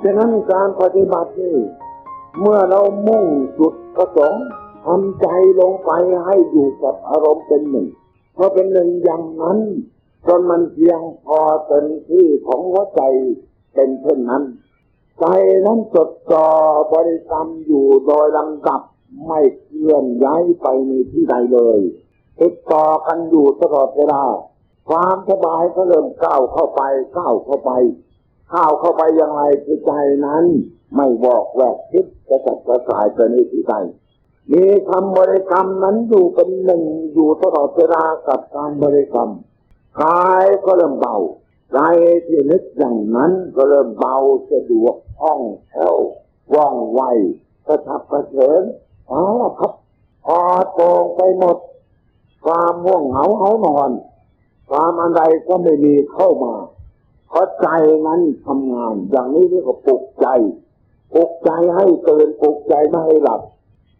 เพราะฉะนั้นการปฏิบัตินี่เมื่อเรามุ่งจุดประสงค์ทำใจลงไปให้อยู่กับอารมณ์เป็นหนึ่งพอเป็นหนึ่งอย่างนั้นจนมันเพียงพอเป็นที่ของหัวใจเป็นเช่นนั้น ใจนั้นจดจ่อบริกรรมอยู่โดยลำดับไม่เคลื่อนย้ายไปในที่ใดเลยติดต่อกันอยู่ตลอดเวลาความสบายก็เริ่มก้าวเข้าไปก้าวเข้าไป ก้าวเข้าไปยังไงคือใจนั้น ไม่บอกแวกคิดกระจัดกระจายไปในที่ใดมีคำบริกรรมนั้นอยู่เป็นหนึ่งอยู่ตลอดเวลากับการบริกรรมกายก็เริ่มเบาใจที่นึกอย่างนั้นก็เริ่มเบาสะดวกคล่องแคล่วว่องไวกระทับกระเฉินเอาละครับพอโปร่งไปหมด ความห่วงเหงาเหานอน ความอะไรก็ไม่มีเข้ามา เพราะใจนั้นทำงาน อย่างนี้เรียกว่าปลุกใจปลุกใจให้ตื่นปลุกใจไม่ให้หลับ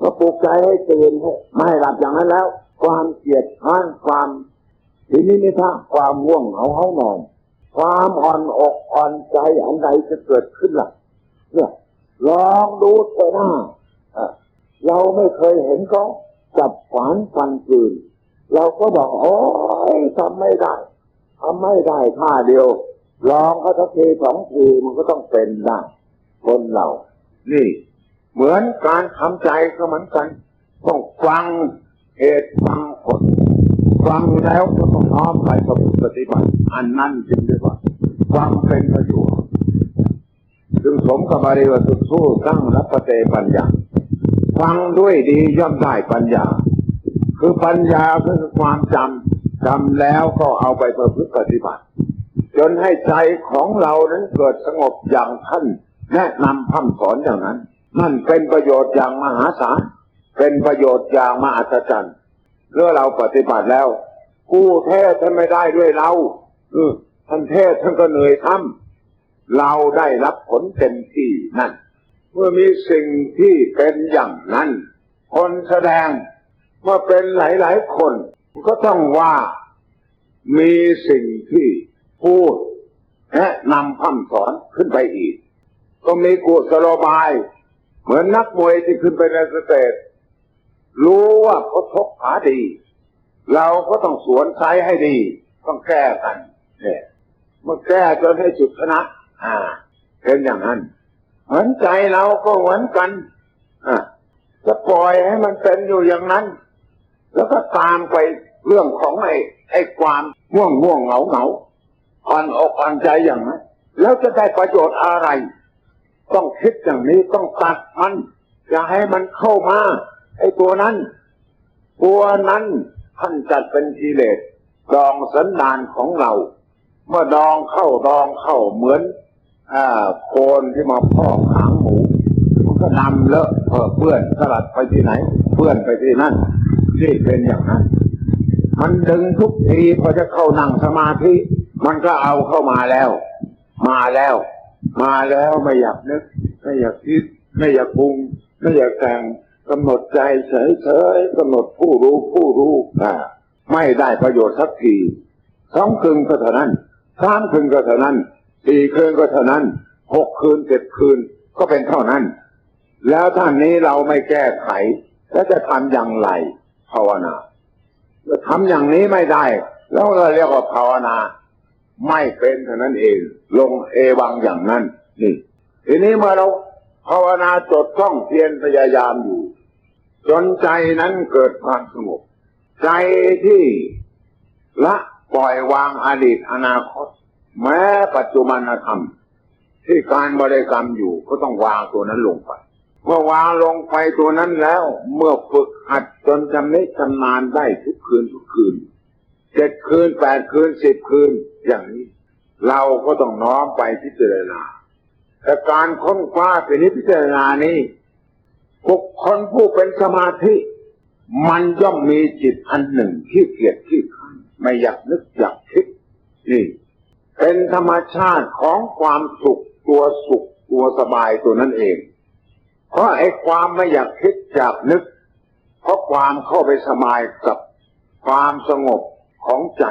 ก็ปลุกใจให้ตื่นไม่ให้หลับอย่างนั้นแล้ว ความเกลียดข้านความทีนี้นี่ถ้าความห่วงเหงาเหานอน ความอ่อนอกอ่อนใจอันใดจะเกิดขึ้นล่ะเนี่ยลองดูเถอะนะอะเราไม่เคยเห็นเขาจับขวานฟันปืนเราก็บอกโอ้ยทำไม่ได้ทำไม่ได้ท่าเดียว ลองเขาสักทีสองทีมันก็ต้องเป็นได้คนเรานี่ เหมือนการทำใจก็เหมือนกัน ต้องฟังเหตุฟังผลฟังแล้วก็ต้องน้อมไปปฏิบัติ อันนั้นจึงเรียกว่าฟังเป็นประโยชน์จึงสมกับบาลีว่าสุสู้ตั้งรับประเตปัญญา ฟังด้วยดีย่อมได้ปัญญา คือปัญญาคือความจำจำแล้วก็เอาไปประพฤติปฏิบัติ จนให้ใจของเรานั้นเกิดสงบอย่างท่านแนะนำพัฒสอนอย่างนั้น นั่นเป็นประโยชน์อย่างมหาศาลเป็นประโยชน์อย่างมหัศจรรย์เมื่อเราปฏิบัติแล้วกู้เทศท่านไม่ได้ด้วยเราท่านเทศท่านก็เหนื่อยทำเราได้รับผลเต็มที่นั่น เมื่อมีสิ่งที่เป็นอย่างนั้น คนแสดงเมื่อเป็นหลายๆคนก็ต้องว่ามีสิ่งที่ พูดแนะนำพัฒสอนขึ้นไปอีก ก็มีกุศโลบาย เหมือนนักมวยที่ขึ้นไปในสเตจรู้ว่าเขาทกขาดี เราก็ต้องสวนไซให้ดี ต้องแก้กันเนี่ยมื่อแก้จนให้จุดชนะ อ่า เป็นอย่างนั้น เหมือนใจเราก็เหมือนกันอะจะปล่อยให้มันเป็นอยู่อย่างนั้น แล้วก็ตามไปเรื่องของไอ้ไอ้ความง่วงง่วงเหงาเหงา อ่อนอกอ่อนใจอย่างนั้นแล้วจะได้ประโยชน์อะไร ต้องคิดอย่างนี้ต้องตัดมัน อย่าให้มันเข้ามาไอ้ตัวนั้น ตัวนั้นท่านจัดเป็นกิเลสดองสันดานของเรา เมื่อดองเข้าดองเข้าเหมือนอ่าโคนที่มาพอกหางหมูมันก็นำเลอะเปื้อเปื้อนสลัดไปที่ไหนเปื้อนไปที่นั่นที่เป็นอย่างนั้น มันดึงทุกทีพอจะเข้านั่งสมาธิ มันก็เอาเข้ามาแล้ว มาแล้ว มาแล้วไม่อยากนึก ไม่อยากคิด ไม่อยากปรุง ไม่อยากแต่งกำหนดใจเฉยๆกำหนดผู้รู้ผู้รู้อ่าไม่ได้ประโยชน์สักทีสองคืนก็เท่านั้นสามคืนก็เท่านั้นสี่คืนก็เท่านั้นหกคืนเจ็ดคืนก็เป็นเท่านั้น แล้วท่านนี้เราไม่แก้ไข แล้วจะทำอย่างไรภาวนาจะทำอย่างนี้ไม่ได้ แล้วเราเรียกว่าภาวนา ไม่เป็นเท่านั้นเอง ลงเอวังอย่างนั้น นี่ทีนี้เมื่อเราภาวนาจดจ้องเพียรพยายามอยู่ จนใจนั้นเกิดความสงบ ใจที่ละปล่อยวางอดีตอนาคต แม้ปัจจุบันธรรม ที่การบริกรรมอยู่ก็ต้องวางตัวนั้นลงไป เมื่อวางลงไปตัวนั้นแล้ว เมื่อฝึกหัดจนจำเนิชำนาญได้ทุกคืนทุกคืน เจ็ดคืนแปดคืนสิบคืนอย่างนี้ เราก็ต้องน้อมไปพิจารณาแต่การค้นคว้าเป็นนิพิจารณานี้บุคคลผู้เป็นสมาธิ มันย่อมมีจิตอันหนึ่งที่เกียจที่ขันไม่อยากนึกอยากคิดนี่เป็นธรรมชาติของความสุขตัวสุขตัวสบายตัวนั้นเอง เพราะไอ้ความไม่อยากคิดอยากนึก เพราะความเข้าไปสบายกับความสงบ ของใจ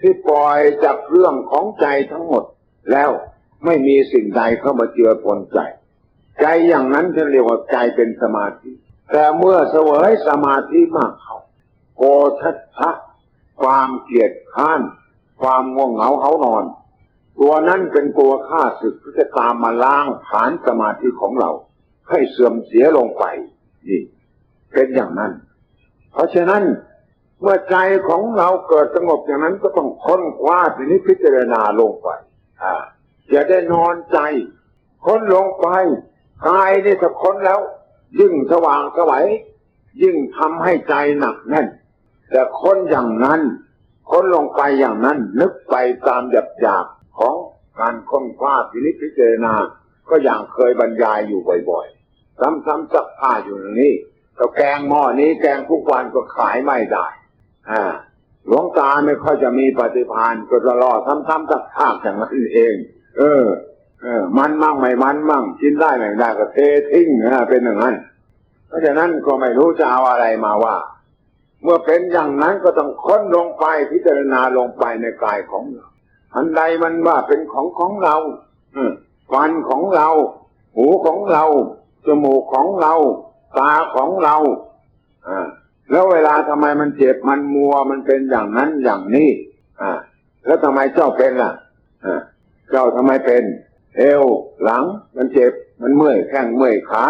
ที่ปล่อยจากเรื่องของใจทั้งหมด แล้วไม่มีสิ่งใดเข้ามาเจือปนใจ ใจอย่างนั้นจะเรียกว่าใจเป็นสมาธิ แต่เมื่อเสวยสมาธิมากเข้าโกชัดทะความเกลียดข้าน ความง่วงเหงาเขานอน ตัวนั้นเป็นตัวข้าศึกที่จะตามมาล้างผาญสมาธิของเรา ให้เสื่อมเสียลงไปนี่เป็นอย่างนั้น เพราะฉะนั้น เมื่อใจของเราเกิดสงบอย่างนั้นก็ต้องค้นคว้าทีนี้พิจารณาลงไป อ่า อย่าได้นอนใจ ค้นลงไปกายนี่ถ้าค้นแล้ว ยิ่งสว่างสวัยยิ่งทำให้ใจหนักแน่น แต่ค้นอย่างนั้น ค้นลงไปอย่างนั้น นึกไปตามหยาบหยาบของการค้นคว้าพินิจพิจารณา ก็อย่างเคยบรรยายอยู่บ่อยๆ ซ้ำๆซักผ้าอยู่อย่างนี้ก็แกงหม้อนี้แกงทุกวันก็ขายไม่ได้ หลวงตาไม่ค่อยจะมีปฏิภาณก็จะรอซ้ำๆซักผ้าอย่างนั้นเอง เออ เออ มันมั่งไม่มันมั่งกินได้ไม่ได้ก็เททิ้งนะเป็นอย่างนั้น เพราะฉะนั้นก็ไม่รู้จะเอาอะไรมาว่า เมื่อเป็นอย่างนั้นก็ต้องค้นลงไปพิจารณาลงไปในกายของเราอันใดมันว่าเป็นของของเราอืมฟันของเรา หูของเรา จมูกของเรา ตาของเรา อ่า แล้วเวลาทำไมมันเจ็บมันมัวมันเป็นอย่างนั้นอย่างนี้ อ่า แล้วทำไมเจ้าเป็นล่ะ อ่า เจ้าทำไมเป็น เอวหลัง มันเจ็บมันเมื่อยแข้งเมื่อยขา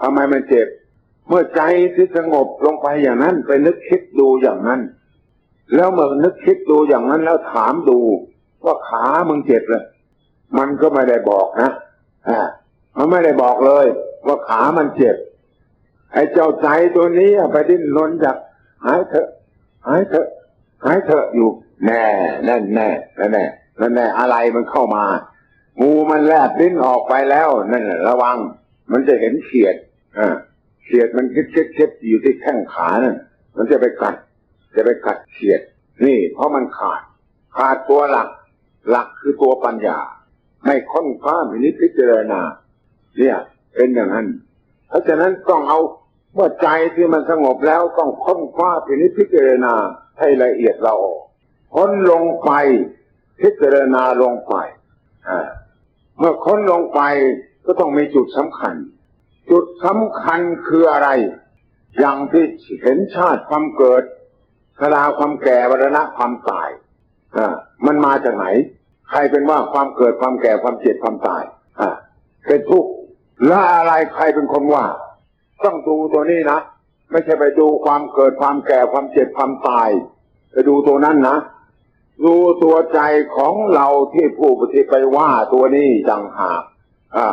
ทำไมมันเจ็บ เมื่อใจที่สงบลงไปอย่างนั้น ไปนึกคิดดูอย่างนั้น แล้วเมื่อนึกคิดดูอย่างนั้นแล้วถามดู ว่าขามึงเจ็บเลยมันก็ไม่ได้บอกนะอ่ามันไม่ได้บอกเลย ว่าขามันเจ็บ ไอ้เจ้าใจตัวนี้ไปดิ้นรนอยากหายเถอะหายเถอะหายเถอะอยู่แน่แน่แน่แน่แน่แน่แน่อะไรมันเข้ามางูมันแลบลิ้นออกไปแล้วนั่นน่ะระวัง มันจะเห็นเขียดอ่าเขียดมันคิดคิดคิดอยู่ที่แข้งขานั่นมันจะไปกัด จะไปกัดเขียด นี่ เพราะมันขาด ขาดตัวหลัก หลักคือตัวปัญญา ไม่ค้นคว้ามินิจพิจารณาเนี่ย เป็นอย่างนั้น เพราะฉะนั้นต้องเอา เมื่อใจที่มันสงบแล้วต้องค้นคว้าพินิจพิจารณาให้ละเอียดละออกค้นลงไปพิจารณาลงไปเมื่อค้นลงไปก็ต้องมีจุดสำคัญ จุดสำคัญคืออะไร อย่างที่เห็นชาติความเกิดชราความแก่วรณะความตายมันมาจากไหน ใครเป็นว่าความเกิดความแก่ความเจ็บความตายเป็นทุกข์และอะไรใครเป็นคนว่า ต้องดูตัวนี้นะ ไม่ใช่ไปดูความเกิดความแก่ความเจ็บความตาย ไปดูตัวนั้นนะ ดูตัวใจของเราที่ผู้ปฏิไปว่าตัวนี้จังหากอ่า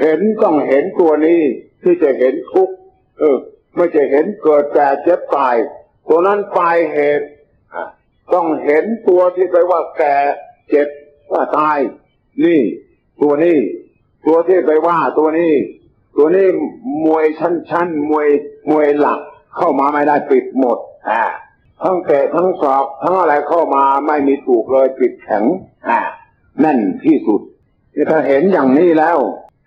เห็นต้องเห็นตัวนี้ที่จะเห็นทุกข์เออ ไม่ใช่เห็นเกิดแก่เจ็บตาย ตัวนั้นปลายเหตุต้องเห็นตัวที่ไปว่าแก่เจ็บว่าตาย นี่ ตัวนี้ ตัวที่ไปว่าตัวนี้ ตัวนี้มวยชั้นชั้นมวยมวยหลักเข้ามาไม่ได้ปิดหมดอ่าทั้งเตะทั้งสอบทั้งอะไรเข้ามาไม่มีถูกเลยปิดแข็งอ่าแน่นที่สุดนี่ถ้าเห็นอย่างนี้แล้ว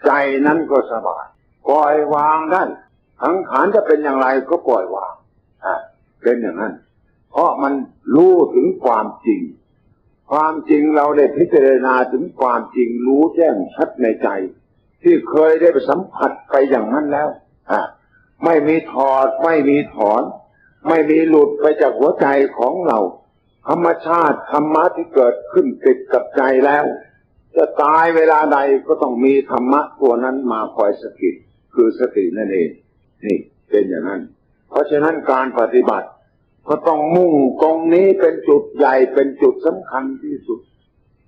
ใจนั้นก็สบายปล่อยวางได้ทั้งขานจะเป็นอย่างไรก็ปล่อยวางอ่าเป็นอย่างนั้น เพราะมันรู้ถึงความจริง ความจริงเราได้พิจารณาถึงความจริงรู้แจ้งชัดในใจ ที่เคยได้ไปสัมผัสไปอย่างนั้นแล้วอ่าไม่มีถอด ไม่มีถอน ไม่มีหลุดไปจากหัวใจของเรา ธรรมชาติธรรมะที่เกิดขึ้นติดกับใจแล้ว จะตายเวลาใดก็ต้องมีธรรมะตัวนั้นมาคอยสกิดคือสตินั่นเองนี่เป็นอย่างนั้น เพราะฉะนั้นการปฏิบัติ ก็ต้องมุ่งตรงนี้เป็นจุดใหญ่เป็นจุดสำคัญที่สุด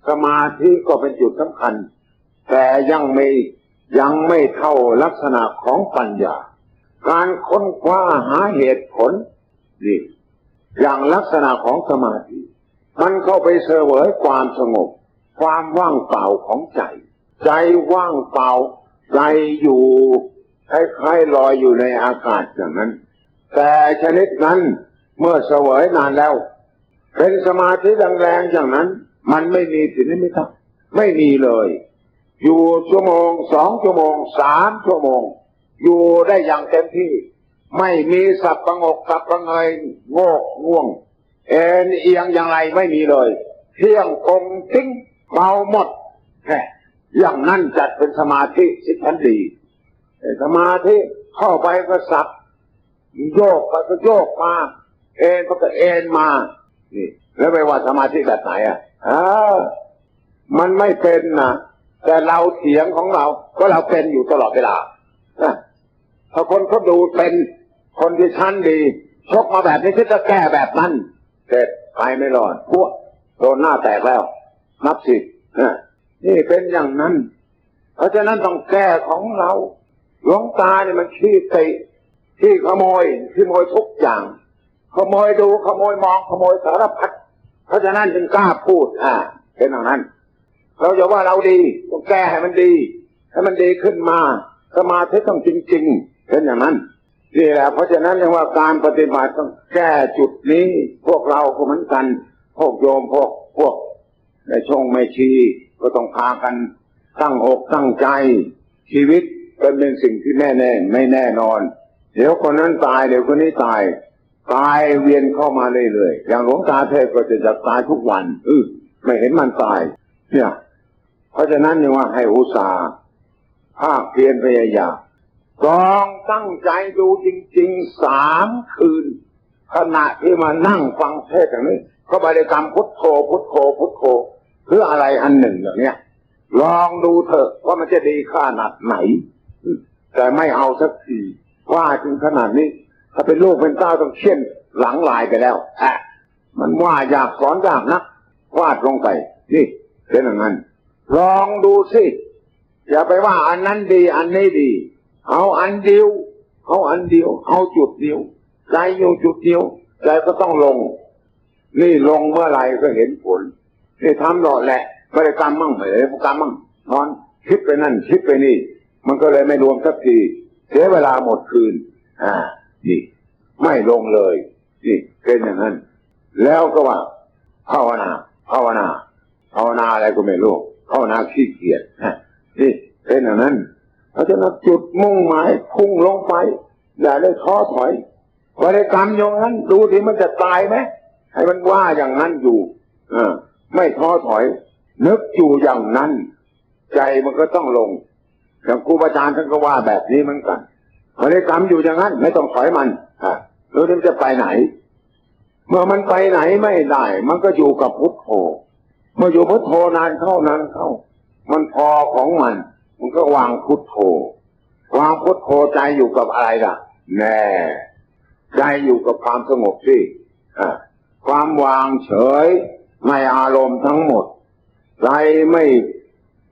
สมาธิก็เป็นจุดสำคัญ แต่ยังไม่ ยังไม่เท่าลักษณะของปัญญา การค้นคว้าหาเหตุผลนี่อย่างลักษณะของสมาธิ มันเข้าไปเสวยความสงบ ความว่างเปล่าของใจ ใจว่างเปล่า ใจอยู่คล้ายๆลอยอยู่ในอากาศอย่างนั้น แต่ชนิดนั้นเมื่อเสวยนานแล้ว เป็นสมาธิแรงๆอย่างนั้น มันไม่มีสินิมิตไม่มีเลย อยู่ชั่วโมงสองชั่วโมงสามชั่วโมง อยู่ได้อย่างเต็มที่ ไม่มีสับประงกสับประเงยโงกง่วง เอ็นเอียงอย่างไรไม่มีเลย เที่ยงคงทิ้งเบาหมดแค่อย่างนั้นจัดเป็นสมาธิสิทันดีสมาธิเข้าไปก็สับโยกไปก็โยกมา เอ็นไปก็เอ็นมานี่แล้วไม่ว่าสมาธิแบบไหนอะอ่ามันไม่เป็นนะ แต่เราเถียงของเราก็เราเป็นอยู่ตลอดเวลาถ้าคนเขาดูเป็นคนที่ชั้นดีชกมาแบบนี้ก็จะแก้แบบนั้นเสร็จไปไม่รอดพวกโดนหน้าแตกแล้ว นับสินะนี่เป็นอย่างนั้น เพราะฉะนั้นต้องแก้ของเราหลวงตาเนี่ยมันขี้ติขี้ขโมยขโมยทุกอย่าง ขโมยดูขโมยมองขโมยสารพัดเพราะฉะนั้นจึงกล้าพูดอ่าเป็นอย่างนั้น เราจะว่าเราดีต้องแก้ให้มันดีให้มันดีขึ้นมา สมาธิต้องจริง ๆ เป็นอย่างนั้นนี่แหละเพราะฉะนั้นเรียกว่าการปฏิบัติต้องแก้จุดนี้ พวกเราก็เหมือนกัน พวกโยมพวกพวกในช่องไม่ชีก็ต้องพากันตั้งอกตั้งใจ ชีวิตเป็นเป็นสิ่งที่แน่แน่ไม่แน่นอน เดี๋ยวคนนั้นตายเดี๋ยวคนนี้ตาย ตายเวียนเข้ามาเรื่อยๆอย่างหลวงตาเทพก็จะจะตายทุกวันเออไม่เห็นมันตาย เนี่ย เพราะฉะนั้นยังว่าให้อุตสาห์ภาคเพียรพยายามลองตั้งใจดูจริงๆสามคืน ขณะที่มานั่งฟังเทศน์อย่างนี้ก็บริกรรมพุทโธพุทโธพุทโธเพื่ออะไรอันหนึ่งอย่างเนี้ยลองดูเถอะว่ามันจะดีขนาดไหน แต่ไม่เอาสักทีว่าถึงขนาดนี้ ถ้าเป็นลูกเป็นเต้าต้องเชี่ยนหลังลายไปแล้วอะมันว่าอยากสอนยากนะวาดลงไป นี่เป็นอย่างนั้น ลองดูสิ อย่าไปว่าอันนั้นดีอันนี้ดี เอาอันเดียว เอาอันเดียว เอาจุดเดียวใจอยู่จุดเดียวใจก็ต้องลง นี่ลงเมื่อไหร่ก็เห็นผล นี่ทำหล่อแหละบริกรรมมั่งไม่ได้กรรมมั่งนอนคิดไปนั่นคิดไปนี่ มันก็เลยไม่รวมสักทีเสียเวลาหมดคืน อ่า นี่ ไม่ลงเลยนี่เป็นอย่างนั้น แล้วก็ว่าภาวนาภาวนาภาวนาอะไรก็ไม่รู้ ภาวนาขี้เกียจนี่เป็นอย่างนั้นเพราะฉะนั้นจุดมุ่งหมายพุ่งลงไปอย่าได้ท้อถอยบริกรรมอย่างนั้นดูที่มันจะตายไหมให้มันว่าอย่างนั้นอยู่ออไม่ท้อถอย นึกอยู่อย่างนั้น ใจมันก็ต้องลงอย่างครูบาอาจารย์ท่านก็ว่าแบบนี้เหมือนกันบริกรรมอยู่อย่างนั้น ไม่ต้องถอยมันอะแล้วมันจะไปไหน เมื่อมันไปไหนไม่ได้ มันก็อยู่กับพุทโธ เมื่ออยู่พุทโธนานเข้านานเข้า มันพอของมัน มันก็วางพุทโธ วางพุทโธใจอยู่กับอะไรล่ะ แน่ ใจอยู่กับความสงบสิอ่ความวางเฉยในอารมณ์ทั้งหมด ใจไม่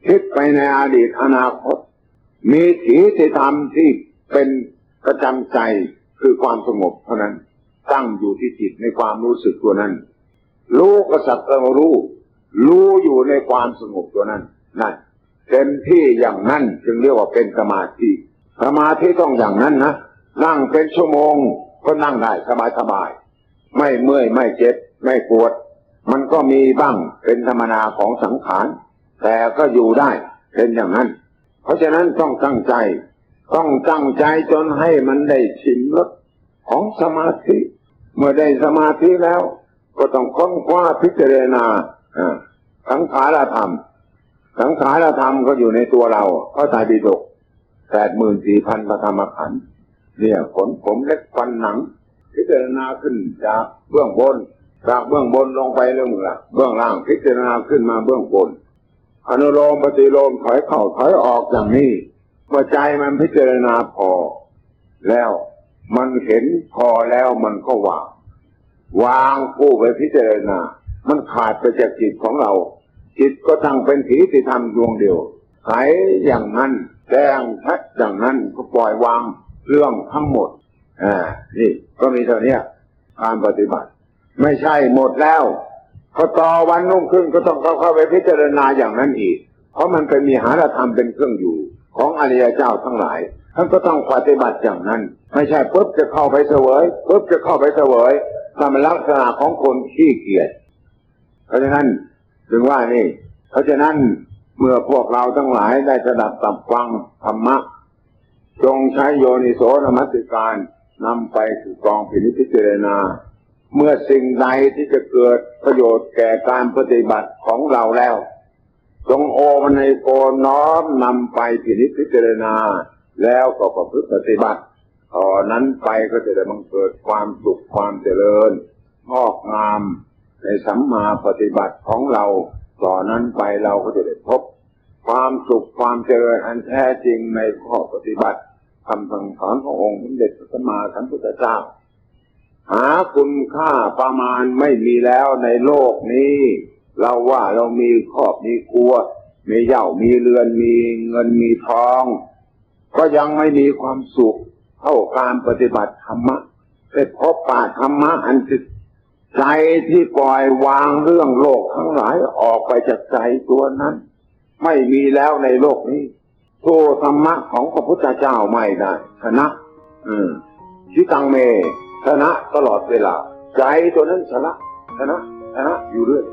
คิดไปในอดีตอนาคต มีถีที่ทำที่เป็นประจำใจคือความสงบเท่านั้น ตั้งอยู่ที่จิตในความรู้สึกตัวนั้น รู้ก็สักแต่ว่ารู้ รู้อยู่ในความสงบตัวนั้นนั่นเต็มที่อย่างนั้นจึงเรียกว่าเป็นสมาธิสมาธิต้องอย่างนั้นนะนั่งเป็นชั่วโมงก็นั่งได้สบายสบายๆไม่เมื่อยไม่เจ็บ ไม่ปวด มันก็มีบ้างเป็นธรรมนาของสังขารแต่ก็อยู่ได้เป็นอย่างนั้น เพราะฉะนั้นต้องตั้งใจ ต้องตั้งใจจนให้มันได้ชิมรสของสมาธิ เมื่อได้สมาธิแล้ว ก็ต้องค้นคว้าพิจารณา สังขารธรรม สังขารธรรมก็อยู่ในตัวเราเพราะตายปีดกแปดหมื่นสี่พันพระธรรมขันธ์เนี่ยขนผมเล็กฟันหนัง พิจารณาขึ้นจากเบื้องบน จากเบื้องบนลงไปเรื่องละเบื้องล่างพิจารณาขึ้นมาเบื้องบน อนุโลมปฏิโลมถอยเข้าถอยออกอย่างนี้เมื่อใจมันพิจารณาพอ แล้วมันเห็นพอแล้วมันก็วาง วางผู้ไปพิจารณา มันขาดไปจากจิตของเรา จิตก็ตั้งเป็นผีที่ทำดวงเดียวใสอย่างนั้นแจ้งชัดอย่างนั้นก็ปล่อยวางเรื่องทั้งหมดอ่านี่ ก็มีเท่านี้การปฏิบัติ ไม่ใช่หมดแล้วพอต่อวันนุ่งขึ้นก็ต้องเข้าเข้าไปพิจารณาอย่างนั้นอีก เพราะมันเป็นมีหารธรรมเป็นเครื่องอยู่ ของอริยเจ้าทั้งหลายท่านก็ต้องปฏิบัติอย่างนั้น ไม่ใช่ปุ๊บจะเข้าไปเสวยปุ๊บจะเข้าไปเสวยนั่นเป็นลักษณะของคนขี้เกียจ เพราะฉะนั้นถึงว่านี่ เพราะฉะนั้นเมื่อพวกเราทั้งหลายได้สดับตับฟังธรรมะ จงใช้โยนิโสนมัสสิการนำไปสู่กองพินิจพิจารณา เมื่อสิ่งใดที่จะเกิดประโยชน์แก่การปฏิบัติของเราแล้ว จงโอมันในโกน้อมนำไปพินิจพิจารณา แล้วก็ประพฤติปฏิบัติต่อนนั้นไปก็จะได้บังเกิดความสุขความเจริญงอกงาม ในสัมมาปฏิบัติของเราต่อนนั้นไปเราก็จะได้พบ ความสุขความเจริญอันแท้จริงในข้อปฏิบัติคำสั่งสอนขององค์สมเด็จพระสัมมาสัมพุทธเจ้า หาคุณค่าประมาณไม่มีแล้วในโลกนี้ เราว่าเรามีครอบมีครัว มีเหย่ามีเรือนมีเงินมีทอง ก็ยังไม่มีความสุขเท่าการปฏิบัติธรรมะได้พบป่าธรรมะอันจิต ใจที่ปล่อยวางเรื่องโลกทั้งหลายออกไปจากใจตัวนั้น ไม่มีแล้วในโลกนี้โทธรรมะของพระพุทธเจ้าไม่ได้ชนะ อืมชิตังเมชนะตลอดเวลา ใจตัวนั้นชนะชนะชนะอยู่เรื่อย